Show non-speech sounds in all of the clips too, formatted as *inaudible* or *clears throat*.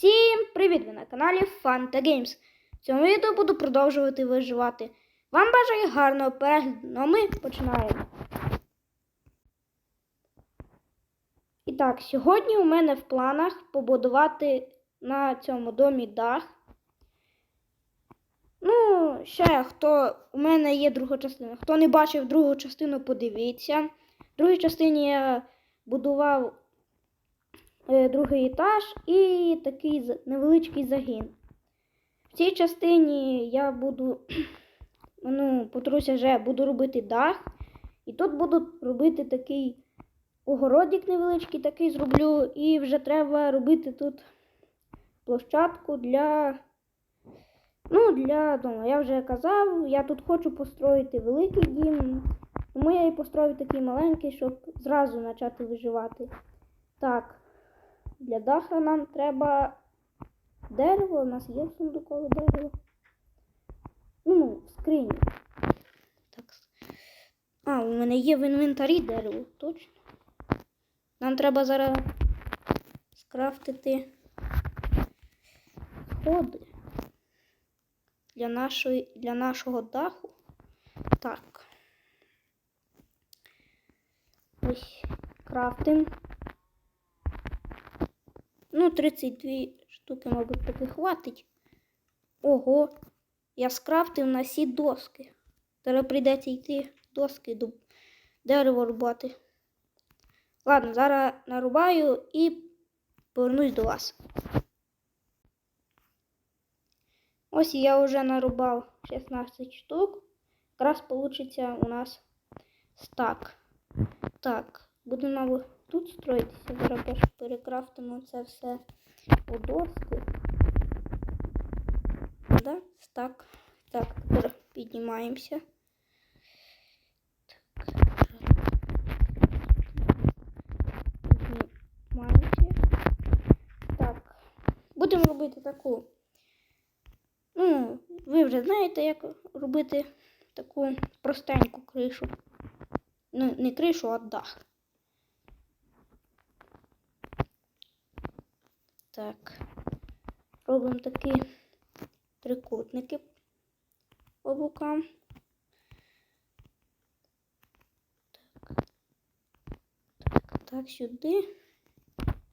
Всім привіт! Ви на каналі Fanta Games. В цьому відео буду продовжувати виживати. Вам бажаю гарного перегляду, ну а ми починаємо. І так, сьогодні у мене в планах побудувати на цьому домі дах. Ну, ще хто у мене є друга частина. Хто не бачив другу частину, подивіться. В другій частині я будував другий етаж і такий невеличкий загін. В цій частині я буду, *clears throat* ну, потруся вже, буду робити дах. І тут буду робити такий огородик невеличкий, такий зроблю. І вже треба робити тут площадку для. Ну, для дому. Я вже казав, я тут хочу построїти великий дім. Тому я і построю такий маленький, щоб зразу почати виживати. Так, для даха нам треба дерево. У нас є сундукове дерево. Ну, в скрині. Так. А, у мене є в інвентарі дерево, точно. Нам треба зараз скрафтити сходи для, нашої, для нашого даху. Так. Ось крафтим. Ну, 32 штуки, мабуть, таки хватить. Ого, я скрафтив на сі доски. Зараз прийдеться йти доски до дерева рубати. Ладно, зараз нарубаю і повернусь до вас. Ось я вже нарубав 16 штук. Якраз получиться у нас стак. Так, будемо тут строїтися. Зараз перекрафтимо це все у доски. Да? Так. Так, тепер. Піднімаємося. Так. Будемо робити таку. Ну, ви вже знаєте, як робити таку простеньку кришу. Ну, не кришу, а дах. Так. Робимо такі трикутники по бокам. Так. Так, так, сюди.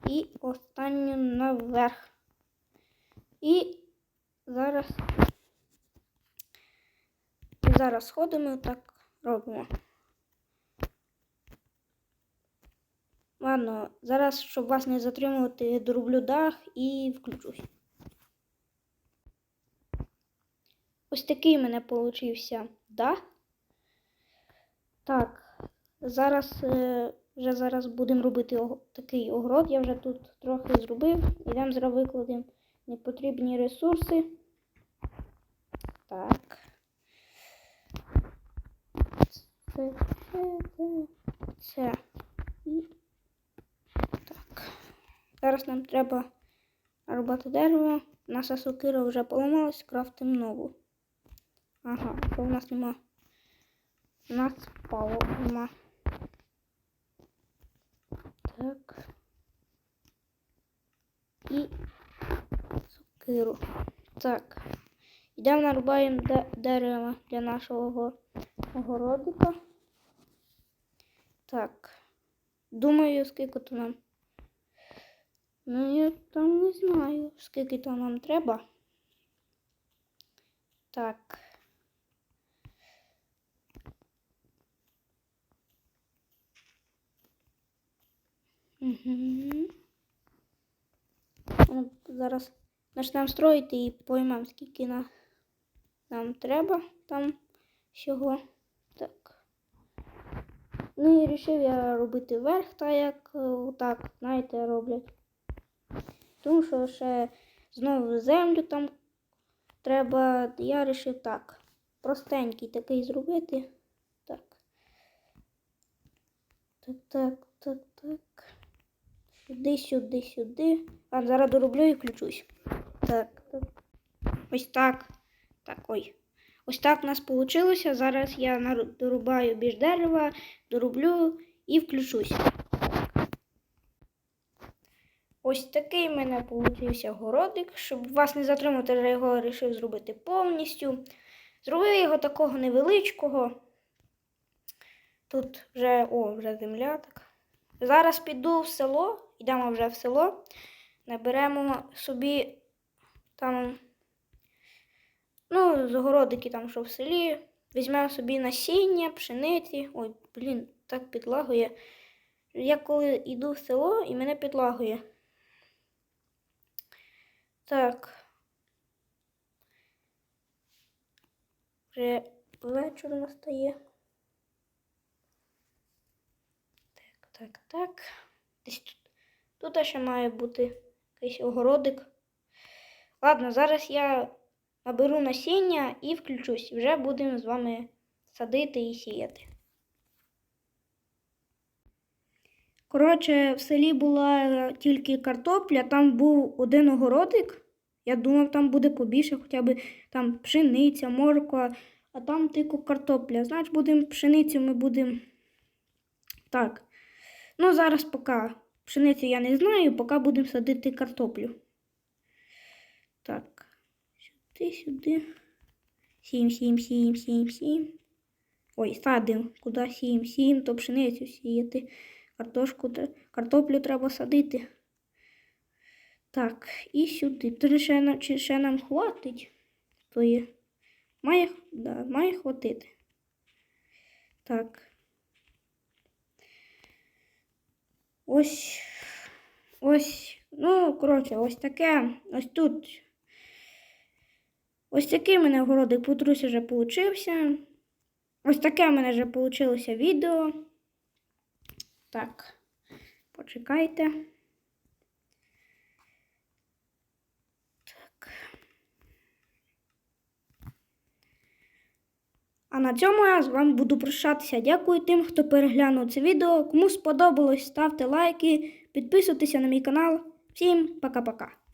І останню наверх. І зараз. Зараз сходимо і так робимо. Ладно, зараз, щоб вас не затримувати, дороблю дах і включусь. Ось такий в мене получився дах. Так, зараз е, вже зараз будемо робити такий огород. Я вже тут трохи зробив. Ідемо зараз викладемо непотрібні ресурси. Так. Це. І так. Зараз нам треба рубати дерево. Наша сокира вже поламалась, крафтимо нову. Ага, що в нас нема? У нас пало нема. Так. І сокиру. Так. Йдемо нарубаємо де- дерево для нашого огородика. Так. Думаю, скільки то нам. Ну, я там не знаю, скільки то нам треба. Так. Угу. Зараз почнемо строїти і поймемо, скільки на... нам треба там всього. Так. Ну і вирішив я робити верх, так як е, отак, знаєте, роблять. Тому що ще знову землю там треба. Я вирішив так. Простенький такий зробити. Так. Так, так, так, так. Сюди, сюди, сюди. А зараз дороблю і включусь. Так, так. Ось так. Так, ой. Ось так у нас вийшло. Зараз я дорубаю більш дерева, дороблю і включусь. Ось такий в мене получився городик. Щоб вас не затримати, я його вирішив зробити повністю. Зробив його такого невеличкого. Тут вже, о, вже земля так. Зараз піду в село, йдемо вже в село, наберемо собі там, ну, городики там, що в селі, візьмемо собі насіння, пшениці. Ой, блін, так підлагує. Я коли йду в село і мене підлагує. Так. Вже вечір настає. Так, так, так. Десь тут. Тут ще має бути якийсь огородик. Ладно, зараз я наберу насіння і включусь. Вже будемо з вами садити і сіяти. Коротше, в селі була тільки картопля, там був один огородик. Я думав, там буде побільше, хоча б там пшениця, морква, а там тільки картопля. Значить, будемо пшеницю, ми будемо. Так. Ну, зараз поки пшеницю я не знаю, поки будемо садити картоплю. Так. Сюди, сюди. Сім, сім, сім, сім, сім. Ой, садимо. Куди сім, сім, то пшеницю сіяти. Картошку, картоплю треба садити. Так, і сюди. Тоді ще, чи ще нам хватить. То є. Має, да, має хватити. Так. Ось. Ось. Ну, коротше, ось таке. Ось тут. Ось такий мене городик Петрусь вже получився. Ось таке в мене вже получилося відео. Так, почекайте. Так. А на цьому я з вами буду прощатися. Дякую тим, хто переглянув це відео. Кому сподобалось, ставте лайки, підписуйтеся на мій канал. Всім пока-пока.